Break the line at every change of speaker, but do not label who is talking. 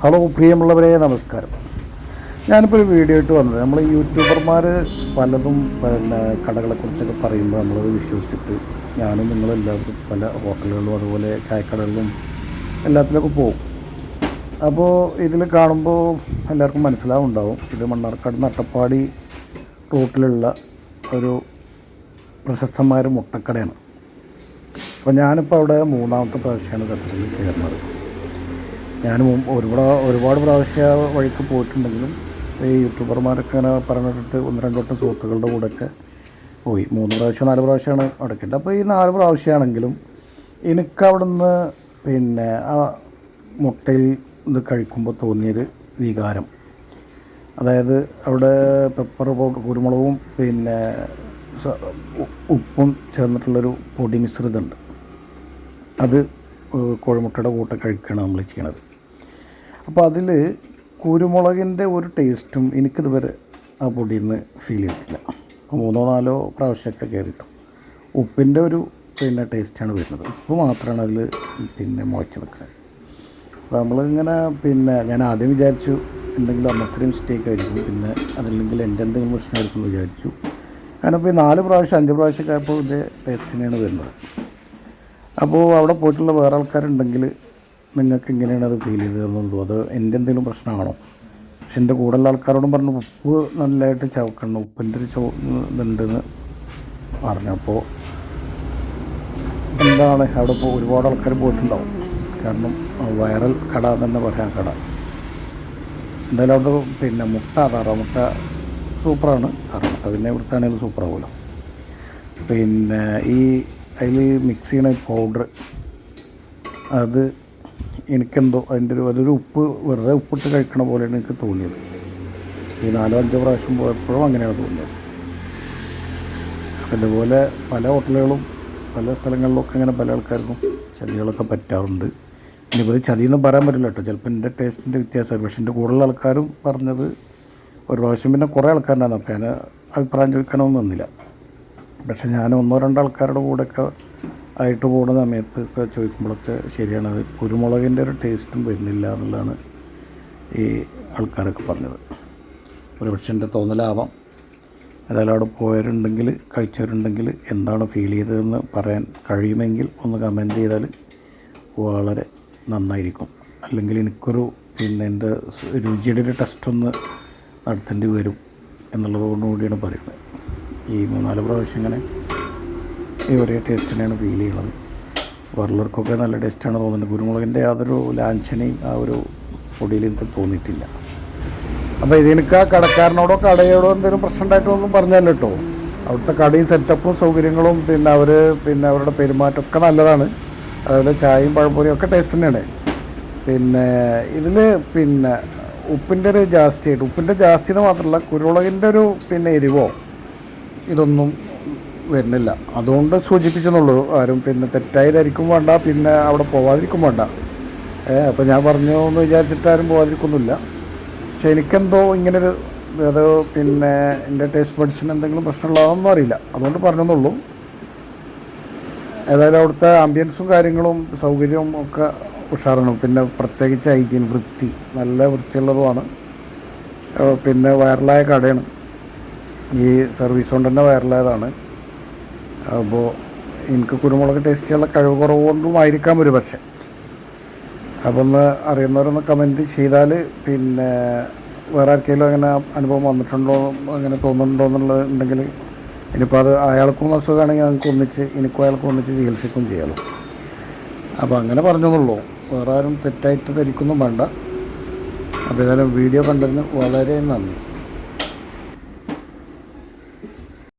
Hello പ്രിയമുള്ളവരെ നമസ്കാരം. ഞാനിപ്പോൾ ഒരു വീഡിയോ ഇട്ട് വന്നത്. നമ്മൾ യൂട്യൂബർമാർ പലതും പിന്നെ കടകളെക്കുറിച്ചൊക്കെ പറയുമ്പോൾ നമ്മളത് വിശ്വസിച്ചിട്ട് ഞാനും നിങ്ങളെല്ലാവർക്കും പല ഹോട്ടലുകളിലും അതുപോലെ ചായക്കടകളിലും എല്ലാത്തിലൊക്കെ പോകും. അപ്പോൾ ഇതിൽ കാണുമ്പോൾ എല്ലാവർക്കും മനസ്സിലാവുണ്ടാവും. ഇത് മണ്ണാർക്കാട് നട്ടപ്പാടി റൂട്ടിലുള്ള ഒരു പ്രശസ്തമായ ഒരു മുട്ടക്കടയാണ്. അപ്പോൾ ഞാനിപ്പോൾ അവിടെ മൂന്നാമത്തെ പ്രാവശ്യമാണ് സത്യത്തിൽ കയറുന്നത്. ഞാൻ ഒരുപാട് ഒരുപാട് പ്രാവശ്യം ആ വഴിക്ക് പോയിട്ടുണ്ടെങ്കിലും ഈ യൂട്യൂബർമാരൊക്കെ ഇങ്ങനെ പറഞ്ഞിട്ട് ഒന്ന് രണ്ട് വട്ടം സുഹൃത്തുക്കളുടെ കൂടെയൊക്കെ പോയി. മൂന്ന് പ്രാവശ്യം നാല് പ്രാവശ്യമാണ് അടക്കേണ്ടത് അപ്പോൾ ഈ നാല് പ്രാവശ്യമാണെങ്കിലും എനിക്ക് അവിടുന്ന് പിന്നെ ആ മുട്ടയിൽ ഇത് കഴിക്കുമ്പോൾ തോന്നിയൊരു വികാരം. അതായത് അവിടെ പെപ്പർ കുരുമുളകും പിന്നെ ഉപ്പും ചേർന്നിട്ടുള്ളൊരു പൊടി മിശ്രിതമുണ്ട്. അത് കോഴിമുട്ടയുടെ കൂട്ടം കഴിക്കുകയാണ് നമ്മൾ ചെയ്യണത് അപ്പോൾ അതിൽ കുരുമുളകിന്റെ ഒരു ടേസ്റ്റും എനിക്കിതുവരെ ആ പൊടിയിൽ നിന്ന് ഫീൽ ചെയ്തിട്ടില്ല. അപ്പോൾ മൂന്നോ നാലോ പ്രാവശ്യമൊക്കെ കയറിയിട്ടു. ഉപ്പിന്റെ ഒരു പിന്നെ ടേസ്റ്റാണ് വരുന്നത്. ഉപ്പ് മാത്രമാണ് അതിൽ പിന്നെ മുളച്ച് നിൽക്കുന്നത്. അപ്പോൾ നമ്മളിങ്ങനെ പിന്നെ ഞാൻ ആദ്യം വിചാരിച്ചു എന്തെങ്കിലും അന്നത്രയും മിസ്റ്റേക്ക് ആയിരിക്കും. പിന്നെ അതല്ലെങ്കിൽ എന്റെ എന്തെങ്കിലും പ്രശ്നമായിരിക്കും വിചാരിച്ചു. കാരണം ഇപ്പോൾ ഈ നാല് പ്രാവശ്യം അഞ്ച് പ്രാവശ്യമൊക്കെ ആയപ്പോൾ ഇതേ ടേസ്റ്റ് തന്നെയാണ് വരുന്നത്. അപ്പോൾ അവിടെ പോയിട്ടുള്ള വേറെ ആൾക്കാരുണ്ടെങ്കിൽ നിങ്ങൾക്ക് എങ്ങനെയാണ് അത് ഫീൽ ചെയ്തതെന്നുള്ളൂ അത് എന്റെ എന്തെങ്കിലും പ്രശ്നമാണോ? പക്ഷെ എന്റെ കൂടെയുള്ള ആൾക്കാരോടും പറഞ്ഞു ഉപ്പ് നല്ലതായിട്ട് ചവക്കണം. ഉപ്പിന്റെ ഒരു ചോ ഇതുണ്ടെന്ന് പറഞ്ഞപ്പോൾ എന്താണ്? അവിടെ ഇപ്പോൾ ഒരുപാട് ആൾക്കാർ പോയിട്ടുണ്ടാവും. കാരണം വൈറൽ കട തന്നെ പറയാം കട. എന്തായാലും അവിടുത്തെ പിന്നെ മുട്ട താറാമുട്ട സൂപ്പറാണ്. താറാമുട്ട പിന്നെ ഇവിടുത്തെ ആണെങ്കിലും സൂപ്പറാവുമല്ലോ. പിന്നെ ഈ അതിൽ മിക്സ് ചെയ്യണ പൗഡർ അത് എനിക്കെന്തോ അതിന്റെ ഒരു അതൊരു ഉപ്പ് വെറുതെ ഉപ്പിട്ട് കഴിക്കണ പോലെയാണ് എനിക്ക് തോന്നിയത്. ഈ നാലോ അഞ്ചോ പ്രാവശ്യം പോയപ്പോഴും അങ്ങനെയാണ് തോന്നിയത്. അതുപോലെ പല ഹോട്ടലുകളും പല സ്ഥലങ്ങളിലൊക്കെ ഇങ്ങനെ പല ആൾക്കാർക്കും ചതികളൊക്കെ പറ്റാറുണ്ട്. ഇനിയിപ്പോൾ ഇത് ചതിയെന്ന് പറയാൻ പറ്റില്ല കേട്ടോ. ചിലപ്പോൾ എന്റെ ടേസ്റ്റിന്റെ വ്യത്യാസമാണ് പക്ഷേ എന്റെ കൂടുതൽ ആൾക്കാരും പറഞ്ഞത് ഒരു പ്രാവശ്യം പിന്നെ കുറേ ആൾക്കാരുണ്ടായിരുന്നു. അപ്പോൾ ഞാൻ അഭിപ്രായം ചോദിക്കണമെന്ന് വന്നില്ല പക്ഷെ ഞാൻ ഒന്നോ രണ്ടോ ആൾക്കാരുടെ കൂടെയൊക്കെ ആയിട്ട് പോകുന്ന സമയത്ത് ഒക്കെ ചോദിക്കുമ്പോഴൊക്കെ ശരിയാണ് അത് കുരുമുളകിന്റെ ഒരു ടേസ്റ്റും വരുന്നില്ല എന്നുള്ളതാണ് ഈ ആൾക്കാരൊക്കെ പറഞ്ഞത്. ഒരു പക്ഷേ എന്റെ തോന്നലാവാം. ഏതായാലും അവിടെ പോയവരുണ്ടെങ്കിൽ കഴിച്ചവരുണ്ടെങ്കിൽ എന്താണ് ഫീൽ ചെയ്തതെന്ന് പറയാൻ കഴിയുമെങ്കിൽ ഒന്ന് കമന്റ് ചെയ്താൽ വളരെ നന്നായിരിക്കും. അല്ലെങ്കിൽ എനിക്കൊരു പിന്നെ എന്റെ രുചിയുടെ ഒരു ടെസ്റ്റ് ഒന്ന് നടത്തേണ്ടി വരും എന്നുള്ളതുകൊണ്ടുകൂടിയാണ് പറയുന്നത്. ഈ മൂന്നാൽ പ്രാവശ്യം ഇങ്ങനെ ഈ ഒരേ തന്നെയാണ് ഫീൽ ചെയ്യണത് വേറുള്ളവർക്കൊക്കെ നല്ല ടേസ്റ്റാണ് തോന്നുന്നത് കുരുമുളകിന്റെ യാതൊരു ലാഞ്ചനയും ആ ഒരു പൊടിയിൽ എനിക്ക് തോന്നിയിട്ടില്ല. അപ്പോൾ ഇതെനിക്ക് ആ കടക്കാരനോടോ കടയോടോ എന്തെങ്കിലും പ്രശ്നം ഉണ്ടായിട്ടോ ഒന്നും പറഞ്ഞല്ലോ കേട്ടോ. അവിടുത്തെ കടയും സെറ്റപ്പും സൗകര്യങ്ങളും പിന്നെ അവർ പിന്നെ അവരുടെ പെരുമാറ്റമൊക്കെ നല്ലതാണ്. അതുപോലെ ചായയും പഴംപൊരിയും ഒക്കെ ടേസ്റ്റ് തന്നെയാണ്. പിന്നെ ഇതിൽ പിന്നെ ഉപ്പിന്റെ ഒരു ജാസ്തിയായിട്ട് ഉപ്പിന്റെ ജാസ്തി എന്ന് മാത്രമല്ല കുരുമുളകിന്റെ ഒരു പിന്നെ എരിവോ ഇതൊന്നും വരുന്നില്ല. അതുകൊണ്ട് സൂചിപ്പിച്ചെന്നുള്ളൂ ആരും പിന്നെ തെറ്റായി ധരിക്കും വേണ്ട പിന്നെ അവിടെ പോവാതിരിക്കും വേണ്ട. അപ്പോൾ ഞാൻ പറഞ്ഞു എന്ന് വിചാരിച്ചിട്ട് ആരും പോവാതിരിക്കുന്നില്ല പക്ഷെ എനിക്കെന്തോ ഇങ്ങനൊരു അത് പിന്നെ എന്റെ ടേസ്റ്റ് ബഡ്സിന് എന്തെങ്കിലും പ്രശ്നമുള്ളതൊന്നും അറിയില്ല. അതുകൊണ്ട് പറഞ്ഞെന്നുള്ളൂ. ഏതായാലും അവിടുത്തെ ആംബിയൻസും കാര്യങ്ങളും സൗകര്യവും ഒക്കെ ഉഷാറാണ്. പിന്നെ പ്രത്യേകിച്ച് ഹൈജീൻ വൃത്തി നല്ല വൃത്തിയുള്ളതുമാണ്. പിന്നെ വൈറലായ കടയാണ്. ഈ സർവീസ് കൊണ്ട് തന്നെ വൈറലായതാണ്. അപ്പോൾ എനിക്ക് കുരുമുളക് ടേസ്റ്റ് ചെയ്യാനുള്ള കഴിവ് കുറവുകൊണ്ടുമായിരിക്കാം ഒരു പക്ഷേ അപ്പോൾ ഒന്ന് അറിയുന്നവരൊന്ന് കമന്റ് ചെയ്താൽ പിന്നെ വേറെ ആർക്കെങ്കിലും അങ്ങനെ അനുഭവം വന്നിട്ടുണ്ടോ അങ്ങനെ തോന്നുന്നുണ്ടോ എന്നുള്ളത് ഉണ്ടെങ്കിൽ ഇനിയിപ്പോൾ അത് അയാൾക്കും അസുഖമാണെങ്കിൽ ഞങ്ങൾക്ക് ഒന്നിച്ച് എനിക്കും അയാൾക്കും ഒന്നിച്ച് ചികിത്സിക്കും ചെയ്യാമല്ലോ അപ്പോൾ അങ്ങനെ പറഞ്ഞെന്നുള്ളൂ. വേറെ ആരും തെറ്റായിട്ട് ധരിക്കൊന്നും വേണ്ട. അപ്പോൾ ഏതായാലും വീഡിയോ കണ്ടതിന് വളരെ നന്ദി.